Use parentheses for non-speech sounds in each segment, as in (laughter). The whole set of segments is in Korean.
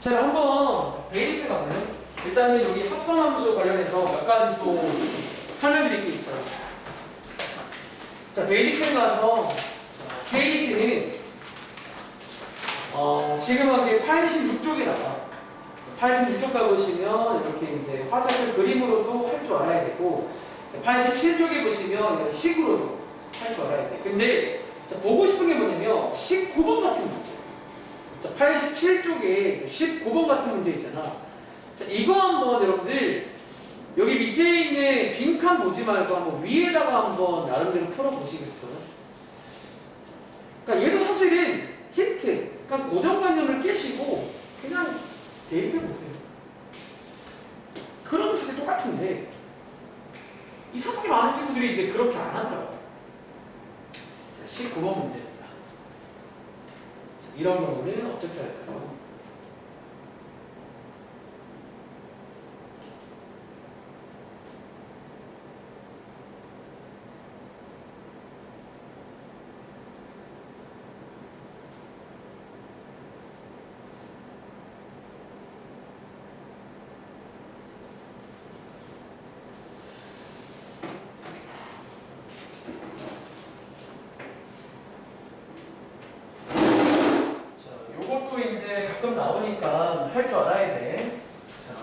자, 한번 베이스 가면 일단은 여기 합성함수 관련해서 몇 가지 또 설명드릴 게 있어요. 자, 베이스 가서 페이지는 어, 지금은 이제 86쪽에 나와. 86쪽 가보시면 이렇게 이제 화살표 그림으로도 할 줄 알아야 되고 87쪽에 보시면 식으로도 할 줄 알아야 돼. 근데 자, 보고 싶은 게 뭐냐면 19번 같은 문제. 자, 87쪽에 19번 같은 문제 있잖아. 자, 이거 한번 여러분들 여기 밑에 있는 빈칸 보지 말고 한번 위에다가 한번 나름대로 풀어보시겠어요? 그러니까 얘도 사실은 힌트, 그러니까 고정관념을 깨시고 그냥 대입해 보세요. 그럼 사실 똑같은데 이상하게 많은 친구들이 이제 그렇게 안 하더라고요. 자, 19번 문제입니다. 자, 이런 경우는 어떻게 할까요? 자, 요것도 가끔 나오니까 할 줄 알아야 돼. 자,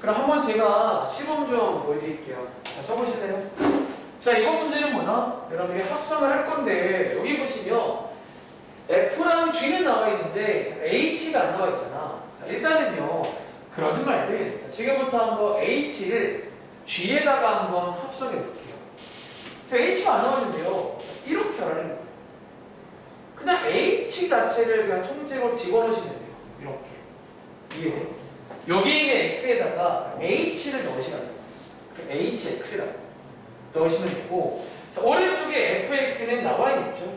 그럼 한번 제가 시범 좀 보여드릴게요. 자, 쳐보실래요? 자, 이번 문제는 뭐나? 여러분들이 합성을 할 건데, 여기 보시면 F랑 G는 나와 있는데, 자, H가 안 나와 있잖아. 자, 일단은요, 그러든 말든, 자, 지금부터 한번 H를 G에다가 한번 합성해 볼게요. 자, H가 안 나왔는데요. 자, 이렇게 하라는 거예요. 그냥 H 자체를 그냥 통째로 집어넣으시면. 이해? 여기 있는 X에다가 H를 넣으시면 돼요. 그 HX라고 넣으시면 되고, 자, 오른쪽에 FX는 나와 있죠.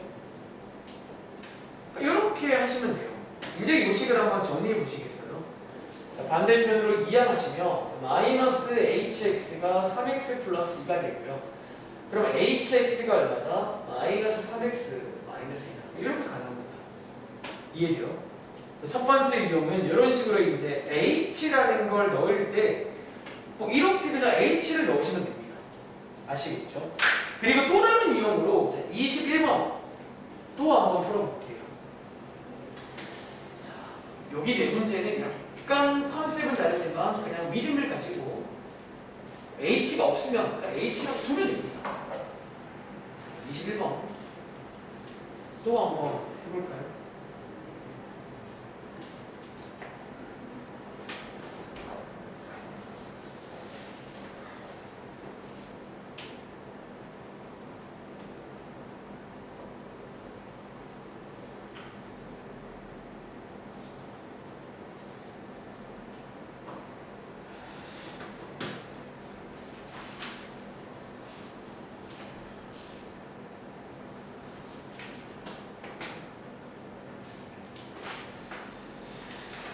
이렇게 하시면 돼요. 이제 이 식을 한번 정리해 보시겠어요? 자, 반대편으로 이항하시면 자, 마이너스 HX가 3X 플러스 2가 되고요. 그러면 HX가 얼마다? 마이너스 3X 마이너스 2다. 이렇게 가능합니다. 이해돼요? 자, 첫 번째 이용은 이런 식으로 이제 H라는 걸 넣을 때, 뭐 이렇게 그냥 H를 넣으시면 됩니다. 아시겠죠? 그리고 또 다른 이용으로 자, 21번 또 한번 풀어볼게요. 자, 여기 네 문제는 약간 컨셉은 다르지만 그냥 믿음을 가지고 H가 없으면 그냥 H라고 두면 됩니다. 자, 21번 또 한번 해볼까요?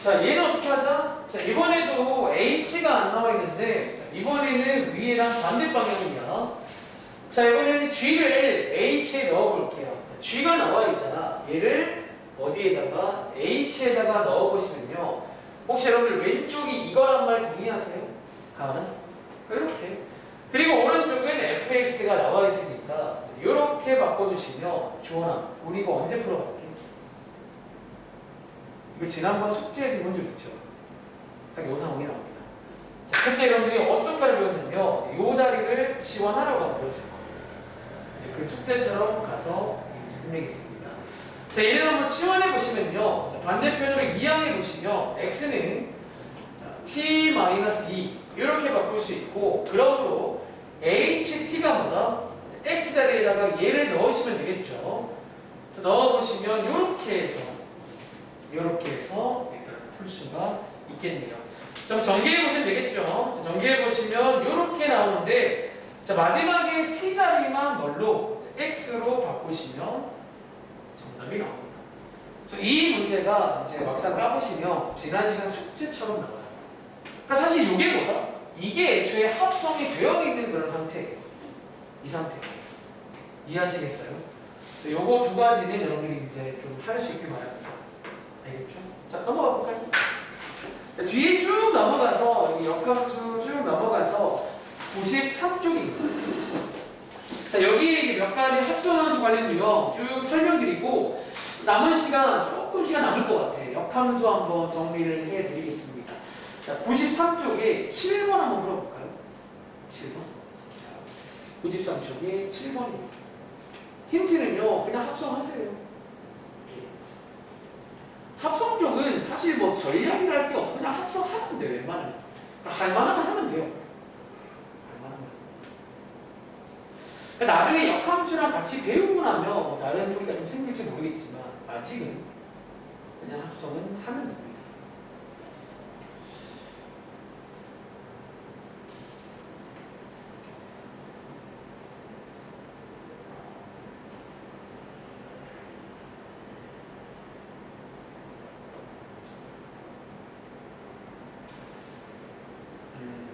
자, 얘는 어떻게 하자? 자, 이번에도 H가 안 나와 있는데, 자, 이번에는 위에랑 반대 방향이야. 자, 이번에는 G를 H에 넣어 볼게요. 자, G가 나와 있잖아. 얘를 어디에다가 H에다가 넣어 보시면요. 혹시 여러분들 왼쪽이 이거란 말 동의하세요? 가는? 이렇게. 그리고 오른쪽엔 fx가 나와 있으니까 이렇게 바꿔주시면 주원아, 우리 이거 언제 풀어갈게? 이거 지난번 숙제에서 적 있죠? 딱 요 상황이 나옵니다. 자, 그때 여러분들이 어떻게 하려면요, 요 자리를 지원하라고 하면 배웠을 거예요. 그 숙제처럼 가서 끝내겠습니다. 자, 얘를 한번 치환해 보시면요, 자, 반대편으로 이항해 보시면 x는 자, t-2 이렇게 바꿀 수 있고, 그러므로 ht가 뭐다? 자, x 자리에다가 얘를 넣으시면 되겠죠. 자, 넣어보시면 이렇게 해서 이렇게 해서 일단 풀 수가 있겠네요. 좀 정리해 보시면 되겠죠. 자, 정리해 보시면 이렇게 나오는데 자 마지막에 t 자리만 뭘로 자, x로 바꾸시면 정답이 나옵니다. 자, 이 문제가 이제 막상 까보시면 지난 시간 숙제처럼 나와요. 그러니까 사실 이게 뭐다? 이게 애초에 합성이 되어 있는 그런 상태예요. 이 상태. 이해하시겠어요? 네, 요거 두 가지는 여러분들이 이제 좀 할 수 있게 말합니다. 알겠죠? 자, 넘어가 볼까요? 역함수 쭉 넘어가서 93쪽입니다. 자, 여기 몇 가지 합성함수 관련 유형 쭉 설명드리고 남은 시간 조금 시간 남을 것 같아요. 역함수 한번 정리를 해드리겠습니다. 자, 93쪽에 7번 한번 풀어볼까요? 7번. 93쪽에 7번입니다. 힌트는요, 그냥 합성하세요. 예. 합성 쪽은 사실 뭐 전략이라 할 게 없어. 그냥 합성하면 돼, 웬만하면. 그러니까 할 만하면 하면 돼요. 할 만하면. 그러니까 나중에 역함수랑 같이 배우고 나면 뭐 다른 소리가 좀 생길지 모르겠지만, 아직은 그냥 합성은 하면 됩니다. 음.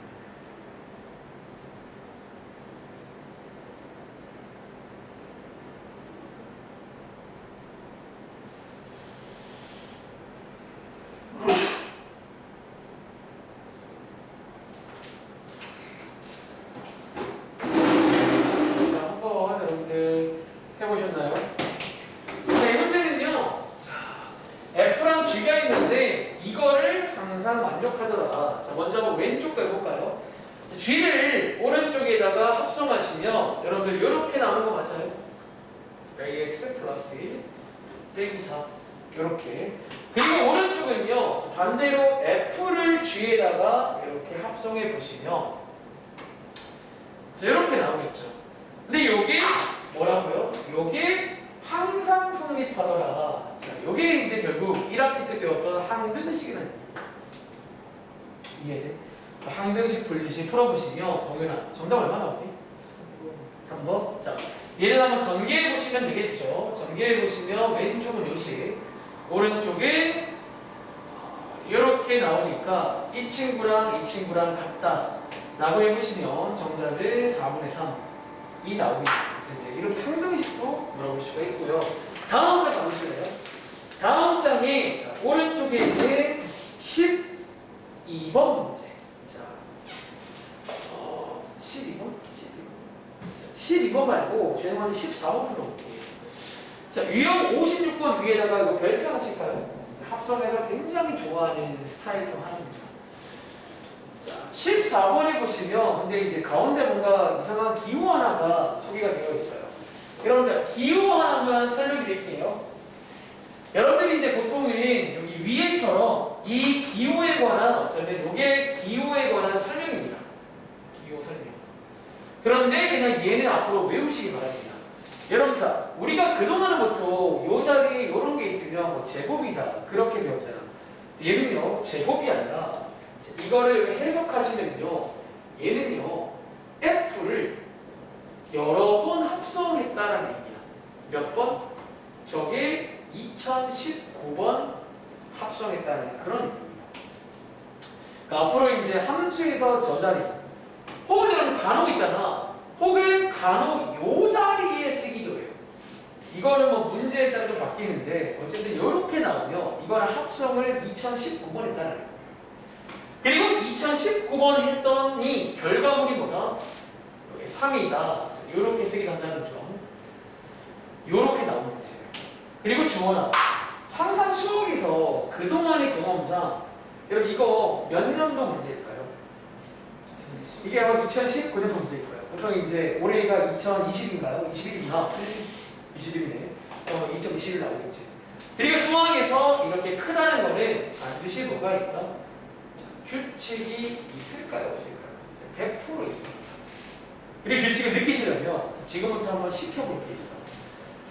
자, 한번 여러분들 해보셨나요? 자, 이 문제는요. 자, F랑 G가 있는데 이거를 항상 만족하더라. 자, 먼저 한번 왼쪽 거 해볼까요? 자, G를 오른쪽에다가 합성하시면 여러분들 이렇게 나오는 거 맞아요? AX 플러스 1 빼기 4 이렇게 그리고 오른쪽은요 자, 반대로 F를 G에다가 이렇게 합성해 보시면 자, 이렇게 나오겠죠. 근데 요게 뭐라고요? 요게 항상 성립하더라. 자, 요게 이제 결국 1학기 때 배웠던 항등식이라는. 이해돼? 그 항등식 분리식 풀어보시면 동현아 정답 얼마 나오니? 3번. 자, 얘를 한번 전개해 보시면 되겠죠. 전개해 보시면 왼쪽은 요식, 오른쪽에 이렇게 나오니까 이 친구랑 이 친구랑 같다. 라고 해보시면 정답을 4분의 3이 나오겠 죠. 이제 이렇게 항등식도 물어볼 수가 있고요. 다음 장 가보실래요? 다음 장에 자, 오른쪽에 이제 12번 문제. 자, 어, 12번? 12번? 12번 말고 죄송한데 14번 풀어볼게요. 자, 유형 56번 위에다가 이거 별표 하실까요? 합성해서 굉장히 좋아하는 스타일 중 하나입니다. 자, 14번에 보시면 근데 이제 가운데 뭔가 이상한 기호 하나가 소개가 되어 있어요. 그럼 자, 기호 하나만 설명드릴게요. 여러분들이 이제 보통은 여기 위에처럼 이 기호에 관한 저는 이게 기호에 관한 설명입니다. 기호 설명. 그런데 그냥 얘는 앞으로 외우시기 바랍니다. 여러분 자, 우리가 그동안은 보통 요 자리에 이런 게 있으면 뭐 제곱이다 그렇게 배웠잖아. 얘는요 제곱이 아니라 이거를 해석하시면요 얘는요 F를 여러 번 합성했다라는 얘기야. 몇 번? 저게 2019번 합성했다는 그런 얘기입니다. 그러니까 앞으로 이제 함수에서 저 자리 혹은 여러분 간혹 있잖아. 혹은 간혹 요 자리에 쓰기도 해요. 이거는 뭐 문제에 따라서 바뀌는데 어쨌든 이렇게 나오면 이거는 합성을 2019번 했다는 거예요. 그리고 2019번 했더니 결과물이 뭐다? 여기 3이다. 이렇게 쓰기도 한다는 점. 이렇게 나오는 거죠. 그리고 주원아, 항상 수학에서 그동안의 경험상 여러분 이거 몇 년도 문제일까요? 이게 아마 2019년도 문제일 거예요. 보통 이제 올해가 2020인가요? 21인가? 21이네. 어, 2020일 나오겠지. 그리고 수학에서 이렇게 크다는 거는 반드시 뭐가 있다? 자, 규칙이 있을까요? 없을까요? 100% 있습니다. 그리고 규칙을 느끼시려면 지금부터 한번 시켜볼 게 있어.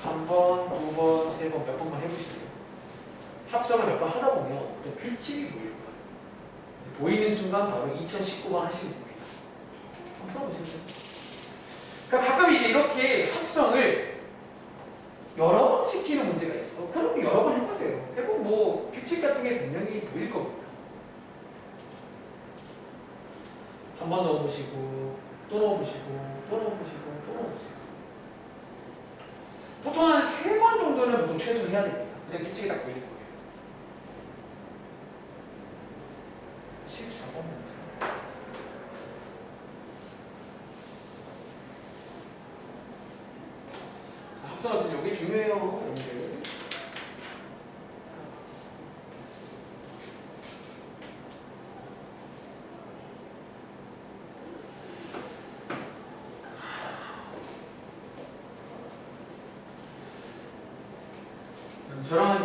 한 번, 두 번, 세 번, 몇 번만 해보실게요. 합성을 몇 번 하다 보면 어떤 규칙이 보일 거예요. 보이는 순간 바로 2019번 하시면 됩니다. 한번 풀어보세요. 그러니까 가끔 이제 이렇게 합성을 여러 번 시키는 문제가 있어. 그럼 여러 번 해보세요. 해보면 뭐 규칙 같은 게 분명히 보일 겁니다. 한 번 넣어보시고 또 넣어보시고 또 넣어보시고 또 넣어보세요. 보통 한 세 번 정도는 보통 최소 해야 됩니다. 그냥 규칙이 다 보이는 거예요. 14번 문제. 합성학습 여기 중요해요.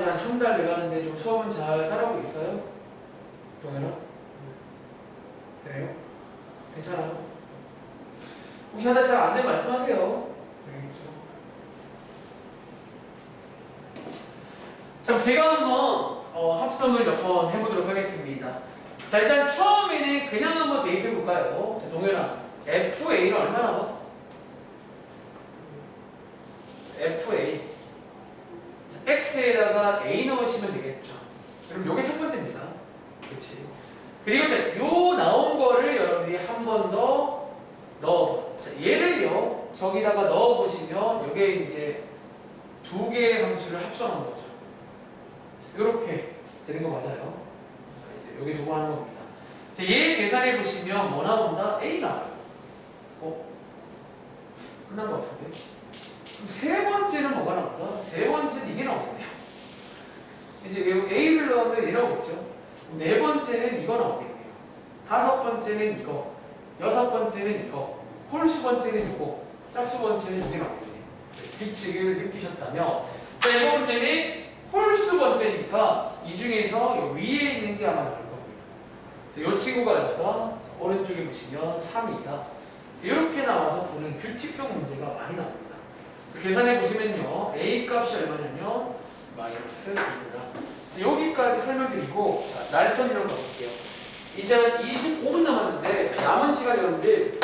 한 한 달 돼가는데 좀 수업은 잘 따라오고 있어요? 동현아? 그래요? 괜찮아요? 혹시 하다 잘 안 되면 말씀하세요. 알겠죠? 자, 제가 한번 어, 합성을 몇 번 해보도록 하겠습니다. 자, 일단 처음에는 그냥 한번 대입해 볼까요? 자, 동현아, FA는 얼마나 봐? FA. 자, X에다가 A 넣으시면 되겠죠. 그럼 요게 첫 번째입니다. 그렇지. 그리고 자, 요 나온 거를 여러분들이 한 번 더 넣어. 자, 얘를요, 저기다가 넣어 보시면 요게 이제 두 개의 함수를 합성한 거죠. 이렇게 되는 거 맞아요. 자, 이제 여기 두고 하는 겁니다. 자, 얘 계산해 보시면 뭐 나온다? A 나와요. 어? 끝난 것 같은데? 세 번째는 뭐가 나온다? 세 번째는 이게 나오네요. 이제 A를 넣으면 얘 나오겠죠? 네 번째는 이거 나오겠네요. 다섯 번째는 이거. 여섯 번째는 이거. 홀수 번째는 이거. 짝수 번째는 이게 나오겠네요. 규칙을 느끼셨다면 자, 이 번째는 홀수 번째니까 이 중에서 이 위에 있는 게 아마 나올 겁니다. 이 친구가 나왔다. 오른쪽에 보시면 3이다. 이렇게 나와서 보는 규칙성 문제가 많이 나옵니다. 계산해 보시면요. A 값이 얼마냐면 마이너스 2구나. 여기까지 설명드리고 자, 날선이라고 가볼게요. 이제 한 25분 남았는데 남은 시간 여러분들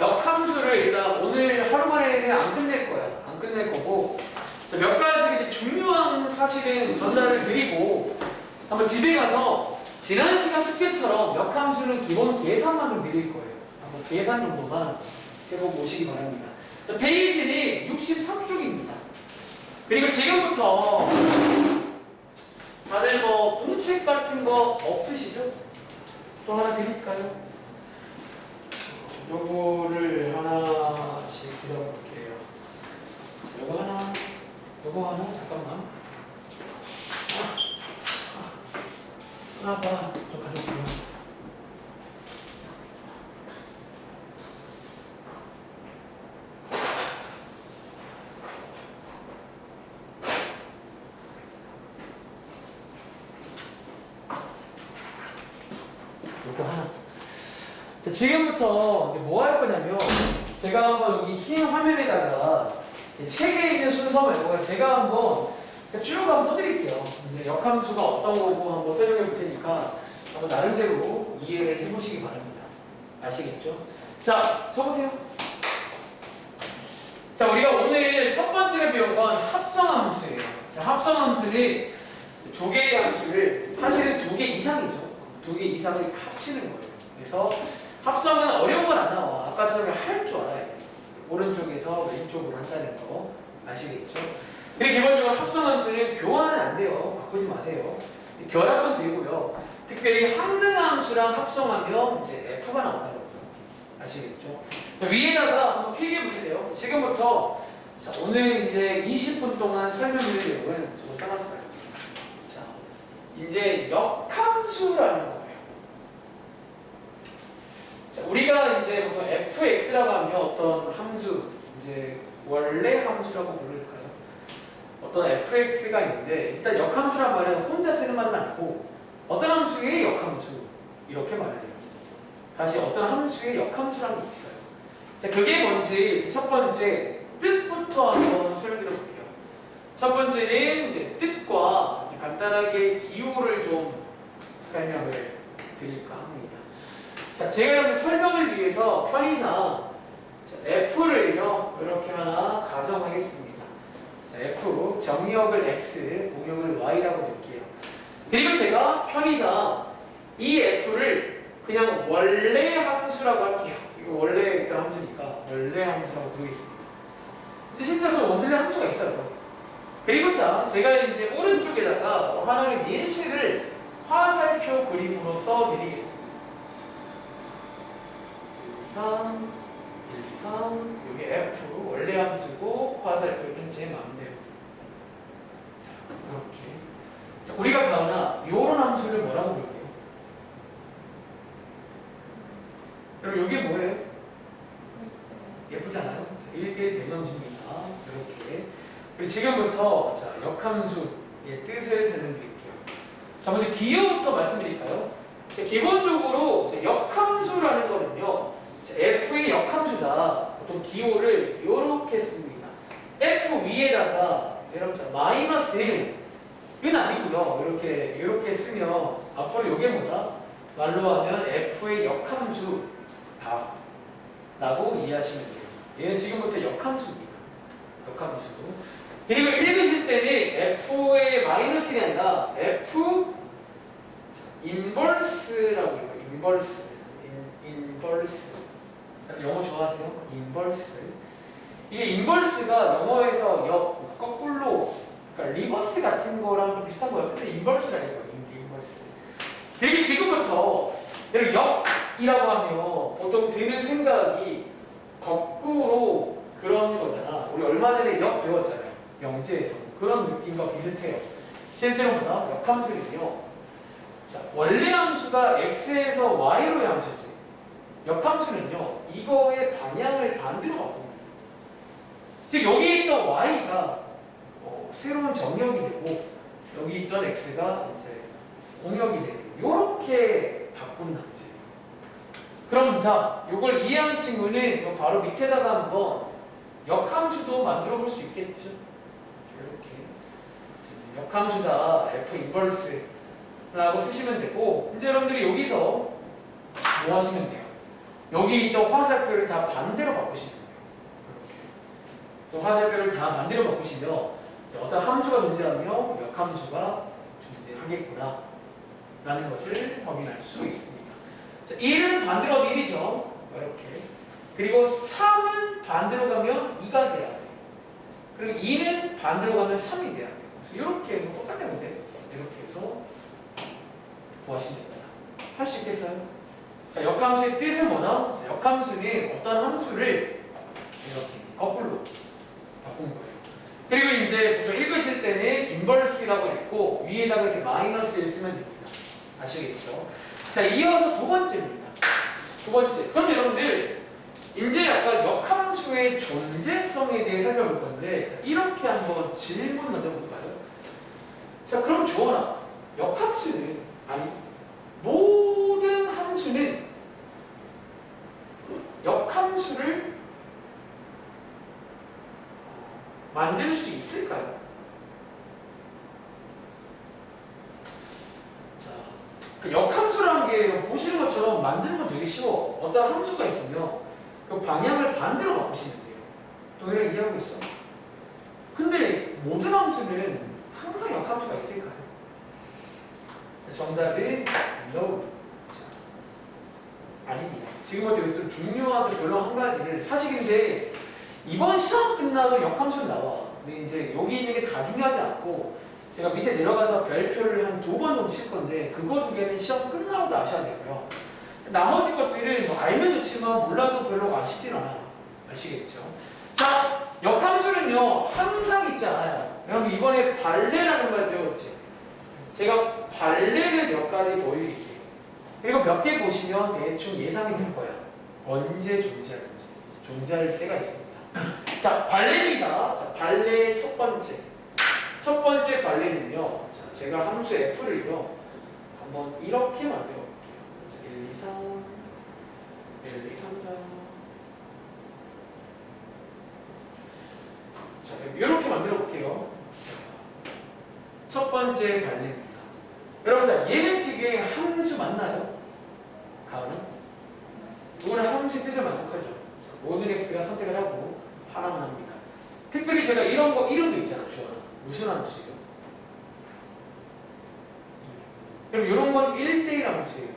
역함수를 일단 오늘 하루 만에는 안 끝낼 거야. 안 끝낼 거고 자, 몇 가지 중요한 사실은 전달을 드리고 한번 집에 가서 지난 시간 숙제처럼 역함수는 기본 계산만 좀 드릴 거예요. 한번 계산 정도만 해보고 오시기 바랍니다. 자, 페이지는 63쪽입니다. 그리고 지금부터 다들 뭐 공책 같은 거 없으시죠? 또 하나 드릴까요? 요거를 하나씩 드려볼게요. 요거 하나, 요거 하나, 잠깐만. 아, 하나 봐, 저 가져올게요. 요거 하나. 자, 지금부터 이제 뭐 할 거냐면 제가 한번 여기 흰 화면에다가 이 책에 있는 순서 말고 제가 한번 쭉 한번 써드릴게요. 이제 역함수가 어떤 거고 한번 설명해 볼 테니까 한번 나름대로 이해를 해보시기 바랍니다. 아시겠죠? 자, 쳐보세요. 자, 우리가 오늘 첫 번째로 배운 건 합성함수예요. 자, 합성함수는 두 개의 함수를 사실은 두 개 이상이죠. 두 개 이상을 합치는 거예요. 그래서 합성은 어려운 건 안 나와. 아까처럼 할 줄 알아야 돼. 오른쪽에서 왼쪽으로 한다는 거 아시겠죠? 근데 기본적으로 합성함수는 교환은 안 돼요. 바꾸지 마세요. 결합은 되고요. 특별히 항등함수랑 합성하면 이제 F가 나온다는 거죠. 아시겠죠? 자, 위에다가 한번 필기해 보실래요? 지금부터 자, 오늘 이제 20분 동안 설명드릴 내용은 저거 써놨어요. 자, 이제 역함수라는 거예요. 자, 우리가 이제 보통 fx라고 하면 어떤 함수, 이제 원래 함수라고 부를까요? 어떤 fx가 있는데 일단 역함수란 말은 혼자 쓰는 말은 아니고 어떤 함수의 역함수 이렇게 말을 해요. 다시 어떤 함수의 역함수라는 게 있어요. 자, 그게 뭔지 첫 번째 뜻부터 한번 설명드려 볼게요. 첫 번째는 이제 뜻과 간단하게 기호를 좀 설명을 드릴까 합니다. 자, 제가 여러분 설명을 위해서 편의상 자, F를요 이렇게 하나 가정하겠습니다. 자, F 정의역을 X, 공역을 Y라고 볼게요. 그리고 제가 편의상 이 F를 그냥 원래 함수라고 할게요. 이거 원래 있던 함수니까 원래 함수라고 부르겠습니다. 근데 실제로 원래 함수가 있어요. 그리고 자, 제가 이제 오른쪽에다가 하나의 예시를 화살표 그림으로 써드리겠습니다. 3, 1, 2, 3 여기 F 원래 함수고 화살표는 제 마음대로 자, 이렇게 자, 우리가 가거나 요런 함수를 뭐라고 부를게요? 여러분 여기 뭐예요? 예쁘잖아요. 1대1 대명수입니다. 이렇게. 그리고 지금부터 자, 역함수의 뜻을 설명드릴게요. 자, 먼저 기호부터 말씀드릴까요? 자, 기본적으로 자, 역함수라는 거는요. 자, F의 역함수다. 보통 기호를 이렇게 씁니다. F 위에다가 여러분 자, 마이너스 1. 이건 아니고요. 이렇게 이렇게 쓰면 앞으로 이게 뭐다? 말로 하면 F의 역함수다. 라고 이해하시면 돼요. 얘는 지금부터 역함수입니다. 역함수. 그리고 읽으실 때는 F의 마이너스가 아니라 F 인버스라고 해요. 인버스. 인, 인버스. 영어 좋아하세요? 인버스. 이게 인버스가 영어에서 역, 거꾸로, 그러니까 리버스 같은 거랑 좀 비슷한 거예요. 근데 인버스라는 거예요. 인- 인버스. 그리고 지금부터 여러분 역이라고 하면 보통 드는 생각이 거꾸로 그런 거잖아. 우리 얼마 전에 역 배웠잖아요. 명제에서 그런 느낌과 비슷해요. 실제로 뭐다? 역함수는요. 자, 원래 함수가 x에서 y로 함수지. 역함수는요. 이거의 방향을 반대로 바꿉니다. 즉 여기 있던 y가 어, 새로운 정역이 되고 여기 있던 x가 이제 공역이 되는 이렇게 바꾸는 함수예요. 그럼 자, 이걸 이해한 친구는 요 바로 밑에다가 한번 역함수도 만들어 볼 수 있겠죠. 이렇게 역함수다 f 인버스라고 쓰시면 되고 이제 여러분들이 여기서 뭐 하시면 돼요? 여기 있던 화살표를 다 반대로 바꾸시면 돼요. 그 화살표를 다 반대로 바꾸시면 어떤 함수가 존재하며 역함수가 존재하겠구나 라는 것을 확인할 수 있습니다. 자, 1은 반대로 하면 1이죠. 이렇게. 그리고 3은 반대로 가면 2가 돼야 돼요. 그리고 2는 반대로 가면 3이 돼야 돼요. 그래서 이렇게 해서 똑같은 건데 이렇게 해서 구하시면 됩니다. 할 수 있겠어요? 자, 역함수의 뜻은 뭐다? 자, 역함수는 어떤 함수를 이렇게 거꾸로 바꾼 거예요. 그리고 이제 보통 읽으실 때는 인버스라고 있고 위에다가 이렇게 마이너스를 쓰면 됩니다. 아시겠죠? 자, 이어서 두 번째입니다. 두 번째. 그럼 여러분들 이제 약간 역함수의 존재성에 대해 살펴볼 건데 자, 이렇게 한번 질문 먼저 볼까요? 자, 그럼 주원아, 역함수는 아니 모든 함수는 역함수를 만들 수 있을까요? 자, 그 역함수라는 게 보시는 것처럼 만드는 건 되게 쉬워. 어떤 함수가 있으면 그 방향을 반대로 바꾸시면 돼요. 동일하게 이해하고 있어. 근데 모든 함수는 항상 역함수가 있을까요? 자, 정답은 no. 자, 아닙니다. 지금부터 여기서 좀 중요한 결론 한 가지를 사실 근데 이번 시험 끝나도 역함수 나와. 근데 이제 여기 있는 게 다 중요하지 않고 제가 밑에 내려가서 별표를 한 두 번 정도 칠 건데 그거 두 개는 시험 끝나고도 아셔야 되고요. 나머지 것들은 뭐 알면 좋지만 몰라도 별로 아쉽진 않아요. 아시겠죠? 자, 역함수는요 항상 있지 않아요. 여러분 이번에 발레라는 걸 배웠지. 제가 발레를 몇 가지 보여드릴게요. 그리고 몇 개 보시면 대충 예상이 될 거야. 언제 존재하는지. 존재할 때가 있습니다. (laughs) 자, 발레입니다. 자, 발레 첫 번째. 첫 번째 발레는요. 자, 제가 함수 F를요. 한번 이렇게 만들어 볼게요. 자, 1, 2, 3, 1, 2, 3, 4. 자, 이렇게 만들어 볼게요. 첫 번째 발레입니다. 여러분, 자, 지금 함수 맞나요? 가은은? 이거는 함수 뜻을 만족하죠. 자, 모든 x가 선택을 하고 하나만 합니다. 특별히 제가 이런 거 이름도 있잖아, 주원아. 무슨 함수예요? 그럼 이런 건 1대1 함수예요.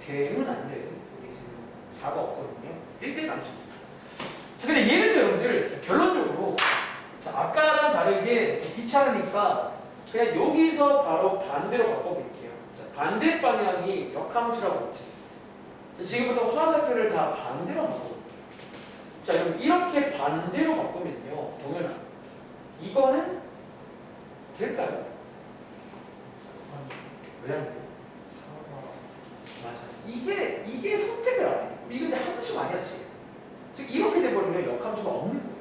대는 안 돼요. 지금 4가 없거든요. 1대1 함수입니다. 자, 근데 얘는 여러분들 자, 결론적으로 자, 아까랑 다르게 귀찮으니까 그냥 여기서 바로 반대로 바꿔볼게요. 자, 반대 방향이 역함수라고 했지. 자, 지금부터 화살표를 다 반대로 바꿔볼게요. 자, 그럼 이렇게 반대로 바꾸면요. 동현아. 이거는 될까요? 왜 안 돼요? 맞아. 이게 이게 선택을 안 해요. 이게 근데 함수가 아니야 사실. 즉 이렇게 돼버리면 역함수가 없는 거예요.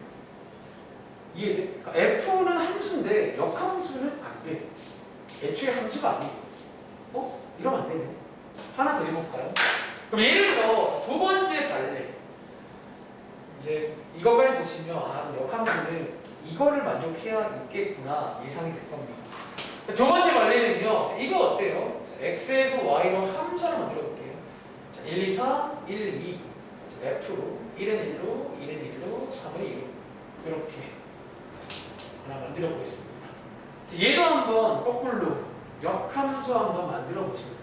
이해돼? 그러니까 F는 함수인데 역함수는 안 돼. 애초에 함수가 아니에요. 어? 이러면 안 되네. 하나 더 해볼까요? 그럼 예를 들어 두 번째 발레 이제 이거까지 보시면 아 역함수는 이거를 만족해야 있겠구나 예상이 될 겁니다. 두 번째 발레는요. 이거 어때요? 자, x에서 y로 함수를 만들어 볼게요. 자, 1, 2, 3, 1, 2. 자, F로 1은 1로, 2는 1로, 3은 2로. 이렇게 하나 만들어 보겠습니다. 자, 얘도 한번 거꾸로 역함수 한번 만들어 보시면 돼요.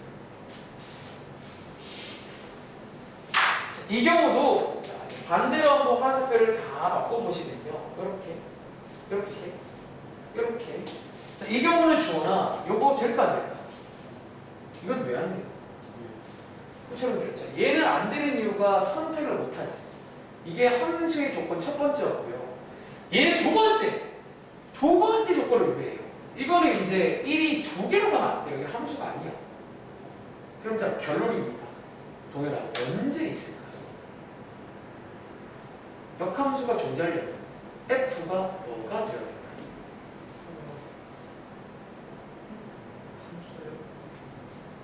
자, 이 경우도 자, 반대로 한번 화살표를 다 바꿔보시면요. 이렇게, 이렇게, 이렇게. 자, 이 경우는 주어나 요거 될까 안 될까? 이건 왜 안 돼요? 그처럼 그랬죠. 얘는 안 되는 이유가 선택을 못하지. 이게 함수의 조건 첫 번째였고요. 얘는 두 번째. 두 번째 조건을 위배해요. 이거는 이제 1이 두 개로 가면 안 돼요. 이게 함수가 아니야. 그럼 자 결론입니다. 동현아 언제 있을까요? 역함수가 존재하려면 F가 뭐가 되어야 될까요?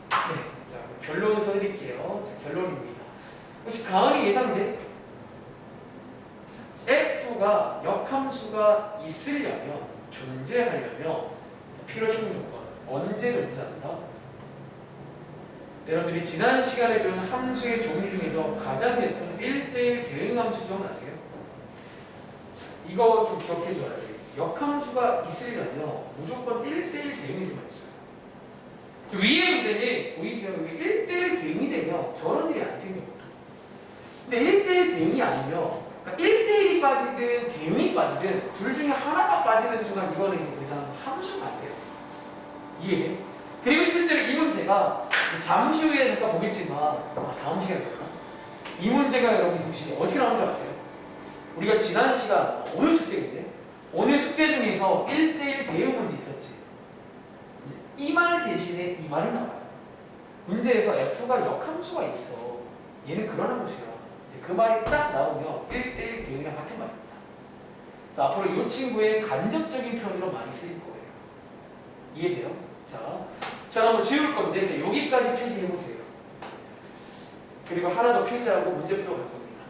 네, 자 결론을 써드릴게요. 자, 결론입니다. 혹시 가을이 예상돼? F가 역함수가 있으려면 존재하려면 필요 충분 조건 언제 존재 한다? 여러분들이 지난 시간에 배운 함수의 종류 중에서 가장 예쁜 1대1 대응 함수 기억나세요? 이거 좀 기억해 줘야 돼요. 역함수가 있으려면 무조건 1대1 대응이 좀 있어요. 위에 문제는 보이세요? 여기 1대1 대응이 되면 저런 일이 안 생겨요. 근데 1대1 대응이 아니면 그러니까 1대1이 빠지든 대응이 빠지든 둘 중에 하나가 빠지는 순간 이거는 더 이상 함수가 안 돼요. 이해돼? 그리고 실제로 이 문제가 잠시 후에 잠깐 보겠지만 아, 다음 시간에 볼까? 이 문제가 여러분 보시면 어떻게 나오는 줄 아세요? 우리가 지난 시간 오늘 숙제인데 오늘 숙제 중에서 1대1 대응 문제 있었지. 이 말 대신에 이 말이 나와요. 문제에서 F가 역함수가 있어. 얘는 그런 함수야. 그 말이 딱 나오면 1대1 대응이랑 같은 말입니다. 그래서 앞으로 이 친구의 간접적인 표현으로 많이 쓰일 거예요. 이해돼요? 자, 자 한번 지울 건데 이제 여기까지 필기해 보세요. 그리고 하나 더 필기하고 문제 풀어 갈 겁니다.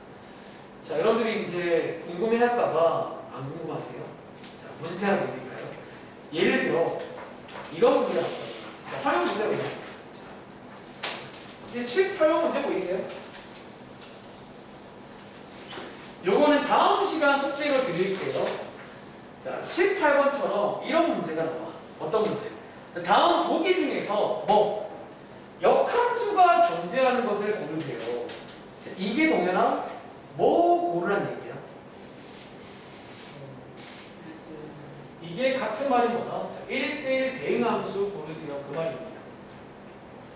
자, 여러분들이 이제 궁금해 할까봐 안 궁금하세요? 자, 문제 하나 드릴까요? 예를 들어 이런 문제가 나왔어요. 자, 활용 문제 보세요. 자, 이제 7, 8번 문제 보이세요? 요거는 다음 시간 숙제로 드릴게요. 자, 18번처럼 이런 문제가 나와. 어떤 문제? 자, 다음 보기 중에서 뭐 역함수가 존재하는 것을 고르세요. 자, 이게 동현아 뭐 고르란 얘기야? 이게 같은 말이 뭐다? 1대1 대응함수 고르세요. 그 말입니다.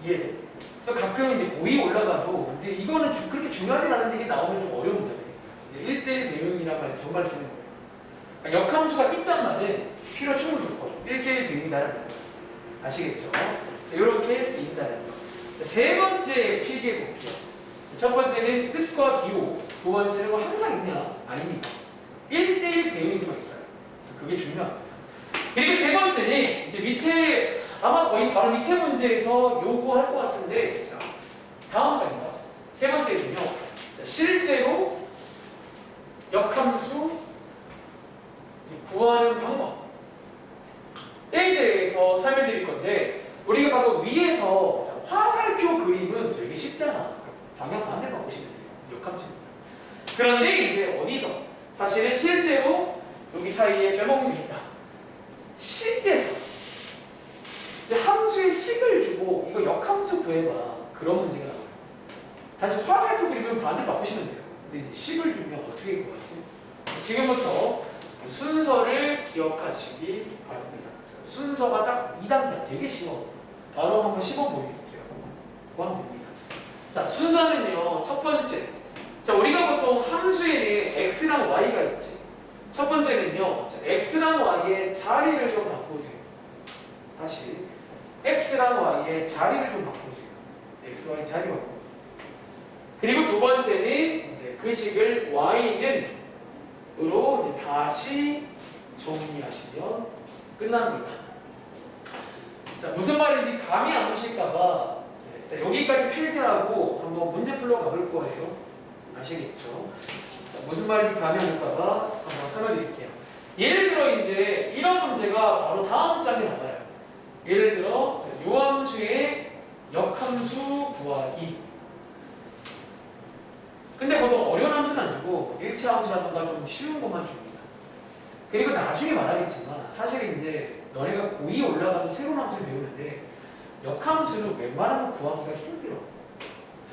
이해돼? 그래서 가끔 이제 고이 올라가도 근데 이거는 주- 그렇게 중요하지 않은데 이게 나오면 좀 어려운 문제예요. 1대1 대응이란 말 정말 쓰는 거예요. 그러니까 역함수가 있단 말은 필요 충분 조건. 1대1 대응이다라는 거예요. 아시겠죠? 자, 이렇게 쓰인다는 거. 자, 세 번째 필기해 볼게요. 첫 번째는 뜻과 기호. 두 번째는 뭐 항상 있냐? 아닙니다. 1대1 대응이만 있어요. 그게 중요합니다. 그리고 세 번째는 이제 밑에 아마 거의 바로 밑에 문제에서 요구할 것 같은데 자, 다음 장입니다. 세 번째는요. 자, 실제로 역함수 구하는 방법에 대해서 설명드릴 건데 우리가 바로 위에서 자, 화살표 그림은 되게 쉽잖아. 방향 반대 바꾸시면 돼요. 역함수입니다. 그런데 이제 어디서 사실은 실제로 여기 사이에 빼먹는 게 있다. 식에서 이제 함수의 식을 주고 이거 역함수 구해봐 그런 문제가 나와요. 다시 화살표 그리면 반대 바꾸시면 돼요. 근데 이제 식을 주면 어떻게 구하지? 지금부터 순서를 기억하시기 바랍니다. 순서가 딱 2단계 되게 쉬워. 바로 한번 시범 보여드릴게요. 구하면 됩니다. 자 순서는요 첫 번째 자, 우리가 보통 함수에는 x랑 y가 있지. 첫 번째는요, 자, x랑 y의 자리를 좀 바꾸세요. 사실 x랑 y의 자리를 좀 바꾸세요. x, y 자리 바꾸. 그리고 두 번째는 이제 그 식을 y는 으로 다시 정리하시면 끝납니다. 자, 무슨 말인지 감이 안 오실까봐 일단 여기까지 필기하고 한번 문제 풀러 가볼 거예요. 아시겠죠? 자, 무슨 말인지 감이 안 올까봐 한번 설명드릴게요. 예를 들어 이제 이런 문제가 바로 다음 장에 나와요. 예를 들어 자, 요함수의 역함수 구하기. 근데 보통 어려운 함수는 안 주고 일체 함수라든가 좀 쉬운 것만 줍니다. 그리고 나중에 말하겠지만 사실 이제 너네가 고2 올라가도 새로운 함수를 배우는데 역함수는 웬만하면 구하기가 힘들어.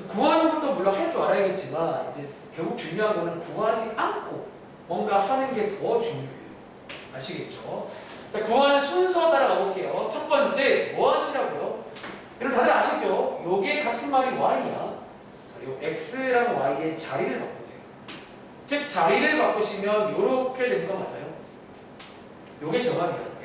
구하는 것도 물론 할 줄 알아야겠지만 이제 결국 중요한 거는 구하지 않고 뭔가 하는 게 더 중요해요. 아시겠죠? 자, 구하는 순서 따라가 볼게요. 첫 번째 뭐 하시라고요? 여러분 다들 아시죠? 요게 같은 말이 y야. 자, 요 x랑 y의 자리를 바꾸세요. 즉 자리를 바꾸시면 요렇게 되는 거 맞아요? 요게 정답이야.